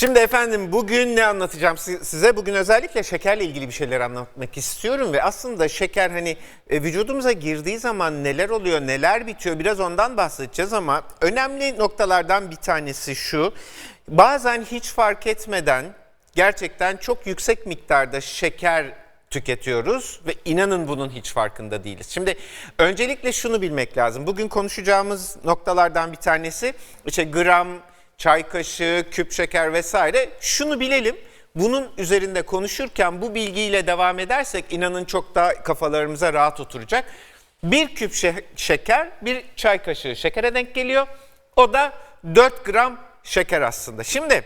Şimdi efendim bugün ne anlatacağım si- size? Bugün özellikle şekerle ilgili bir şeyler anlatmak istiyorum ve aslında şeker hani e, vücudumuza girdiği zaman neler oluyor, neler bitiyor biraz ondan bahsedeceğiz ama önemli noktalardan bir tanesi şu. Bazen hiç fark etmeden gerçekten çok yüksek miktarda şeker tüketiyoruz ve inanın bunun hiç farkında değiliz. Şimdi öncelikle şunu bilmek lazım. Bugün konuşacağımız noktalardan bir tanesi işte gram, çay kaşığı, küp şeker vesaire. Şunu bilelim. Bunun üzerinde konuşurken bu bilgiyle devam edersek inanın çok daha kafalarımıza rahat oturacak. Bir küp şe- şeker, bir çay kaşığı şekere denk geliyor. O da 4 gram şeker aslında. Şimdi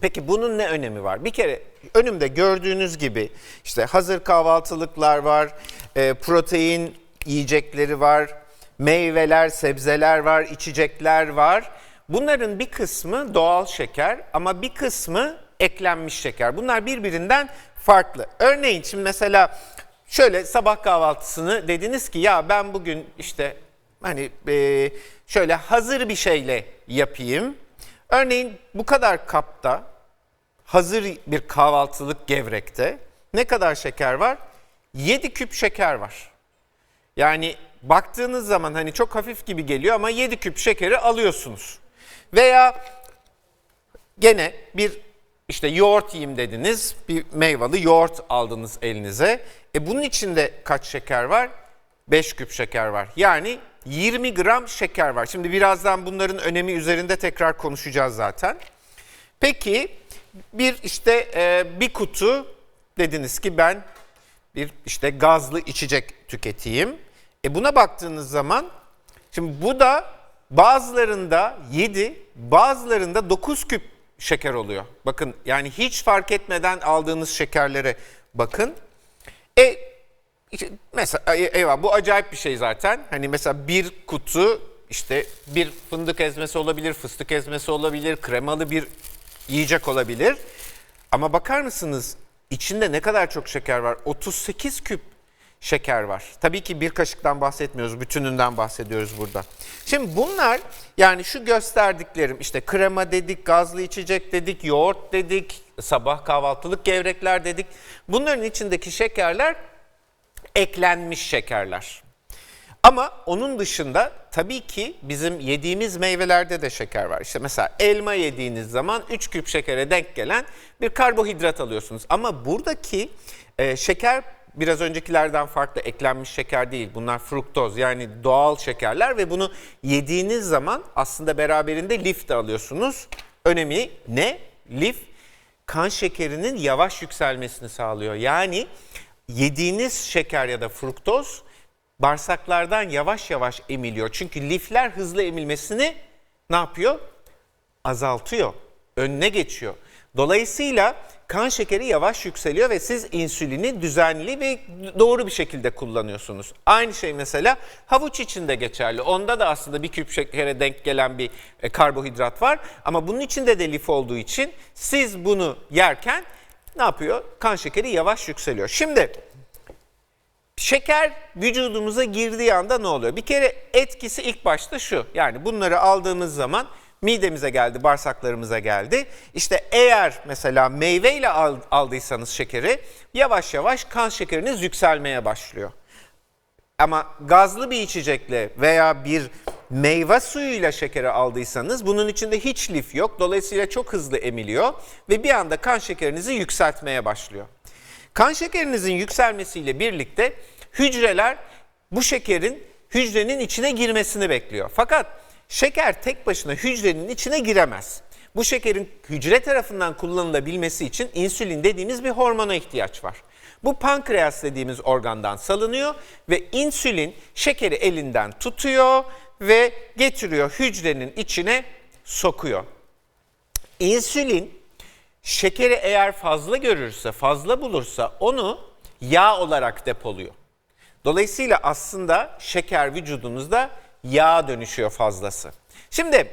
Peki bunun ne önemi var? Bir kere önümde gördüğünüz gibi işte hazır kahvaltılıklar var, e, protein yiyecekleri var, meyveler, sebzeler var, içecekler var. Bunların bir kısmı doğal şeker ama bir kısmı eklenmiş şeker. Bunlar birbirinden farklı. Örneğin şimdi mesela şöyle sabah kahvaltısını dediniz ki ya ben bugün işte hani e, şöyle hazır bir şeyle yapayım. Örneğin bu kadar kapta hazır bir kahvaltılık gevrekte ne kadar şeker var? 7 küp şeker var. Yani baktığınız zaman hani çok hafif gibi geliyor ama 7 küp şekeri alıyorsunuz. Veya gene bir işte yoğurt yiyeyim dediniz. Bir meyveli yoğurt aldınız elinize. E bunun içinde kaç şeker var? 5 küp şeker var. Yani 20 gram şeker var. Şimdi birazdan bunların önemi üzerinde tekrar konuşacağız zaten. Peki bir işte e, bir kutu dediniz ki ben bir işte gazlı içecek tüketeyim. E buna baktığınız zaman şimdi bu da bazılarında 7, bazılarında 9 küp şeker oluyor. Bakın yani hiç fark etmeden aldığınız şekerlere bakın. E mesela eyvah bu acayip bir şey zaten. Hani mesela bir kutu işte bir fındık ezmesi olabilir, fıstık ezmesi olabilir, kremalı bir yiyecek olabilir. Ama bakar mısınız içinde ne kadar çok şeker var? 38 küp şeker var. Tabii ki bir kaşıktan bahsetmiyoruz, bütününden bahsediyoruz burada. Şimdi bunlar yani şu gösterdiklerim işte krema dedik, gazlı içecek dedik, yoğurt dedik, sabah kahvaltılık gevrekler dedik. Bunların içindeki şekerler eklenmiş şekerler. Ama onun dışında tabii ki bizim yediğimiz meyvelerde de şeker var. İşte mesela elma yediğiniz zaman 3 küp şekere denk gelen bir karbohidrat alıyorsunuz. Ama buradaki e, şeker biraz öncekilerden farklı eklenmiş şeker değil. Bunlar fruktoz yani doğal şekerler ve bunu yediğiniz zaman aslında beraberinde lif de alıyorsunuz. Önemi ne? Lif kan şekerinin yavaş yükselmesini sağlıyor. Yani yediğiniz şeker ya da fruktoz bağırsaklardan yavaş yavaş emiliyor. Çünkü lifler hızlı emilmesini ne yapıyor? Azaltıyor. Önüne geçiyor. Dolayısıyla kan şekeri yavaş yükseliyor ve siz insülini düzenli ve doğru bir şekilde kullanıyorsunuz. Aynı şey mesela havuç için de geçerli. Onda da aslında bir küp şekere denk gelen bir e, karbonhidrat var. Ama bunun içinde de lif olduğu için siz bunu yerken ne yapıyor? Kan şekeri yavaş yükseliyor. Şimdi Şeker vücudumuza girdiği anda ne oluyor? Bir kere etkisi ilk başta şu. Yani bunları aldığımız zaman midemize geldi, bağırsaklarımıza geldi. İşte eğer mesela meyveyle al- aldıysanız şekeri yavaş yavaş kan şekeriniz yükselmeye başlıyor. Ama gazlı bir içecekle veya bir meyve suyuyla şekeri aldıysanız bunun içinde hiç lif yok. Dolayısıyla çok hızlı emiliyor ve bir anda kan şekerinizi yükseltmeye başlıyor. Kan şekerinizin yükselmesiyle birlikte hücreler bu şekerin hücrenin içine girmesini bekliyor. Fakat şeker tek başına hücrenin içine giremez. Bu şekerin hücre tarafından kullanılabilmesi için insülin dediğimiz bir hormona ihtiyaç var. Bu pankreas dediğimiz organdan salınıyor ve insülin şekeri elinden tutuyor ve getiriyor hücrenin içine sokuyor. İnsülin şekeri eğer fazla görürse, fazla bulursa onu yağ olarak depoluyor. Dolayısıyla aslında şeker vücudunuzda yağ dönüşüyor fazlası. Şimdi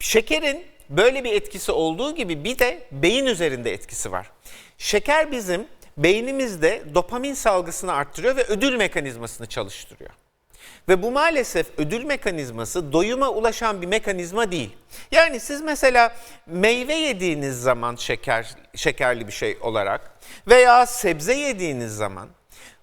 şekerin böyle bir etkisi olduğu gibi bir de beyin üzerinde etkisi var. Şeker bizim beynimizde dopamin salgısını arttırıyor ve ödül mekanizmasını çalıştırıyor. Ve bu maalesef ödül mekanizması doyuma ulaşan bir mekanizma değil. Yani siz mesela meyve yediğiniz zaman şeker şekerli bir şey olarak veya sebze yediğiniz zaman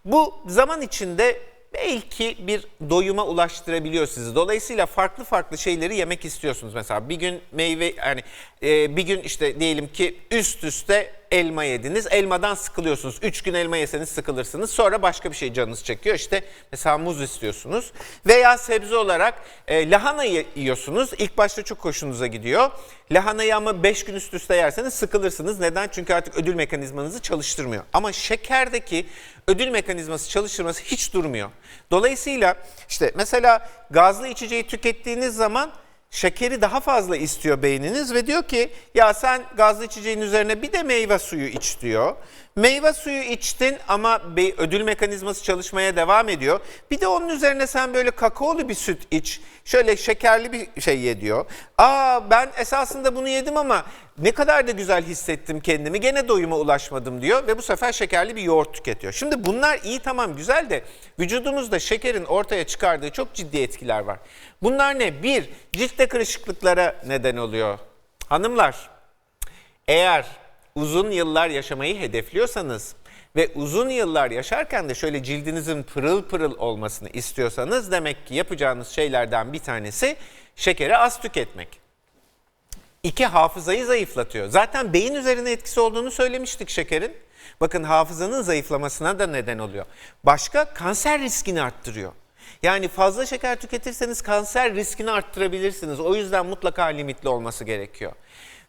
bu zaman içinde belki bir doyuma ulaştırabiliyor sizi. Dolayısıyla farklı farklı şeyleri yemek istiyorsunuz. Mesela bir gün meyve yani e, bir gün işte diyelim ki üst üste elma yediniz. Elmadan sıkılıyorsunuz. Üç gün elma yeseniz sıkılırsınız. Sonra başka bir şey canınız çekiyor. İşte mesela muz istiyorsunuz. Veya sebze olarak e, lahana yiyorsunuz. İlk başta çok hoşunuza gidiyor. Lahanayı ama 5 gün üst üste yerseniz sıkılırsınız. Neden? Çünkü artık ödül mekanizmanızı çalıştırmıyor. Ama şekerdeki ödül mekanizması çalıştırması hiç durmuyor. Dolayısıyla işte mesela gazlı içeceği tükettiğiniz zaman şekeri daha fazla istiyor beyniniz ve diyor ki ya sen gazlı içeceğin üzerine bir de meyve suyu iç diyor. Meyve suyu içtin ama be- ödül mekanizması çalışmaya devam ediyor. Bir de onun üzerine sen böyle kakaolu bir süt iç. Şöyle şekerli bir şey ye diyor. Aa ben esasında bunu yedim ama ne kadar da güzel hissettim kendimi. Gene doyuma ulaşmadım diyor ve bu sefer şekerli bir yoğurt tüketiyor. Şimdi bunlar iyi tamam güzel de vücudumuzda şekerin ortaya çıkardığı çok ciddi etkiler var. Bunlar ne? Bir, ciltte kırışıklıklara neden oluyor. Hanımlar, eğer uzun yıllar yaşamayı hedefliyorsanız ve uzun yıllar yaşarken de şöyle cildinizin pırıl pırıl olmasını istiyorsanız demek ki yapacağınız şeylerden bir tanesi şekeri az tüketmek. İki hafızayı zayıflatıyor. Zaten beyin üzerine etkisi olduğunu söylemiştik şekerin. Bakın hafızanın zayıflamasına da neden oluyor. Başka kanser riskini arttırıyor. Yani fazla şeker tüketirseniz kanser riskini arttırabilirsiniz. O yüzden mutlaka limitli olması gerekiyor.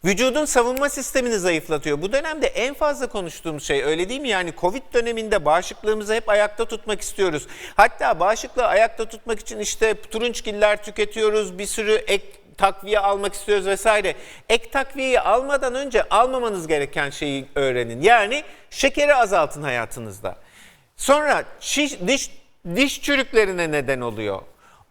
Vücudun savunma sistemini zayıflatıyor. Bu dönemde en fazla konuştuğumuz şey öyle değil mi? Yani Covid döneminde bağışıklığımızı hep ayakta tutmak istiyoruz. Hatta bağışıklığı ayakta tutmak için işte turunçgiller tüketiyoruz, bir sürü ek takviye almak istiyoruz vesaire. Ek takviyeyi almadan önce almamanız gereken şeyi öğrenin. Yani şekeri azaltın hayatınızda. Sonra şiş, diş, diş çürüklerine neden oluyor.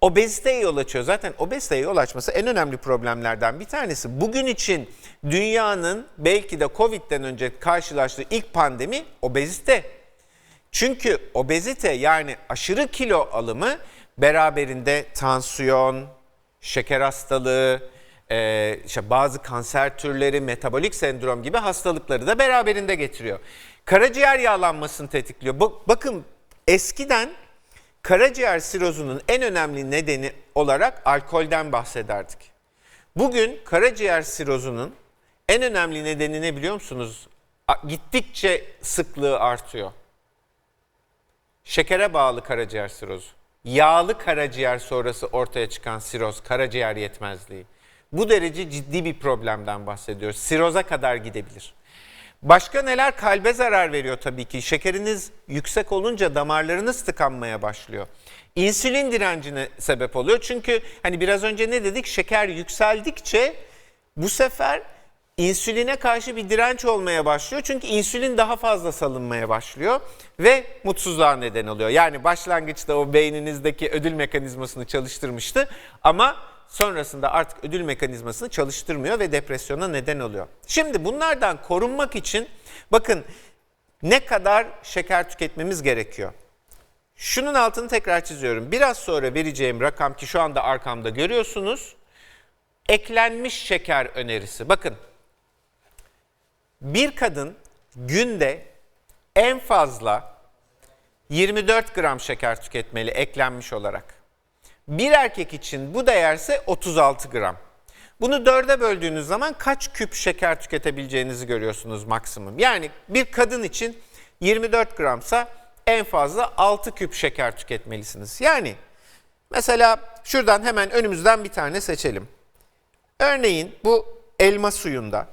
Obeziteye yol açıyor. Zaten obeziteye yol açması en önemli problemlerden bir tanesi. Bugün için dünyanın belki de Covid'den önce karşılaştığı ilk pandemi obezite. Çünkü obezite yani aşırı kilo alımı beraberinde tansiyon, şeker hastalığı, e, işte bazı kanser türleri, metabolik sendrom gibi hastalıkları da beraberinde getiriyor. Karaciğer yağlanmasını tetikliyor. Bak- bakın eskiden karaciğer sirozunun en önemli nedeni olarak alkolden bahsederdik. Bugün karaciğer sirozunun en önemli nedeni ne biliyor musunuz? Gittikçe sıklığı artıyor. Şekere bağlı karaciğer sirozu. Yağlı karaciğer sonrası ortaya çıkan siroz, karaciğer yetmezliği. Bu derece ciddi bir problemden bahsediyoruz. Siroza kadar gidebilir. Başka neler kalbe zarar veriyor tabii ki. Şekeriniz yüksek olunca damarlarınız tıkanmaya başlıyor. İnsülin direncine sebep oluyor. Çünkü hani biraz önce ne dedik? Şeker yükseldikçe bu sefer insüline karşı bir direnç olmaya başlıyor. Çünkü insülin daha fazla salınmaya başlıyor ve mutsuzluğa neden oluyor. Yani başlangıçta o beyninizdeki ödül mekanizmasını çalıştırmıştı ama sonrasında artık ödül mekanizmasını çalıştırmıyor ve depresyona neden oluyor. Şimdi bunlardan korunmak için bakın ne kadar şeker tüketmemiz gerekiyor. Şunun altını tekrar çiziyorum. Biraz sonra vereceğim rakam ki şu anda arkamda görüyorsunuz. Eklenmiş şeker önerisi. Bakın bir kadın günde en fazla 24 gram şeker tüketmeli eklenmiş olarak. Bir erkek için bu değerse 36 gram. Bunu dörde böldüğünüz zaman kaç küp şeker tüketebileceğinizi görüyorsunuz maksimum. Yani bir kadın için 24 gramsa en fazla 6 küp şeker tüketmelisiniz. Yani mesela şuradan hemen önümüzden bir tane seçelim. Örneğin bu elma suyunda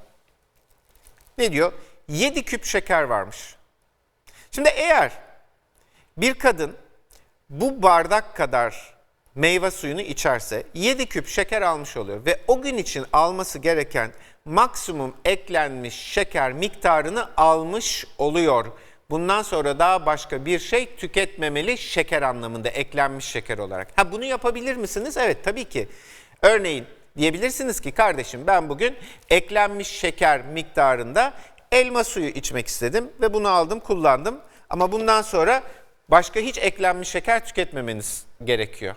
ne diyor? 7 küp şeker varmış. Şimdi eğer bir kadın bu bardak kadar meyve suyunu içerse 7 küp şeker almış oluyor ve o gün için alması gereken maksimum eklenmiş şeker miktarını almış oluyor. Bundan sonra daha başka bir şey tüketmemeli şeker anlamında eklenmiş şeker olarak. Ha bunu yapabilir misiniz? Evet tabii ki. Örneğin diyebilirsiniz ki kardeşim ben bugün eklenmiş şeker miktarında elma suyu içmek istedim ve bunu aldım kullandım. Ama bundan sonra başka hiç eklenmiş şeker tüketmemeniz gerekiyor.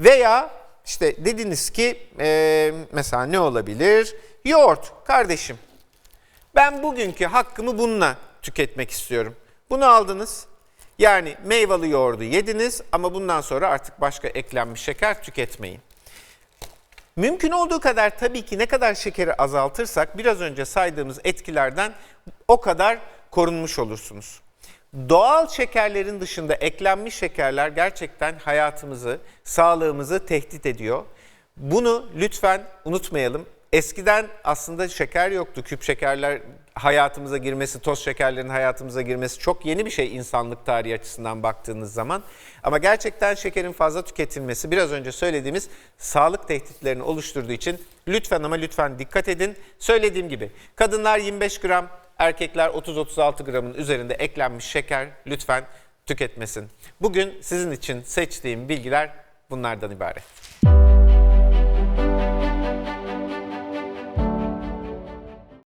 Veya işte dediniz ki e, mesela ne olabilir? Yoğurt kardeşim. Ben bugünkü hakkımı bununla tüketmek istiyorum. Bunu aldınız. Yani meyveli yoğurdu yediniz ama bundan sonra artık başka eklenmiş şeker tüketmeyin. Mümkün olduğu kadar tabii ki ne kadar şekeri azaltırsak biraz önce saydığımız etkilerden o kadar korunmuş olursunuz. Doğal şekerlerin dışında eklenmiş şekerler gerçekten hayatımızı, sağlığımızı tehdit ediyor. Bunu lütfen unutmayalım. Eskiden aslında şeker yoktu. Küp şekerler hayatımıza girmesi, toz şekerlerin hayatımıza girmesi çok yeni bir şey insanlık tarihi açısından baktığınız zaman. Ama gerçekten şekerin fazla tüketilmesi biraz önce söylediğimiz sağlık tehditlerini oluşturduğu için lütfen ama lütfen dikkat edin. Söylediğim gibi kadınlar 25 gram, erkekler 30-36 gramın üzerinde eklenmiş şeker lütfen tüketmesin. Bugün sizin için seçtiğim bilgiler bunlardan ibaret.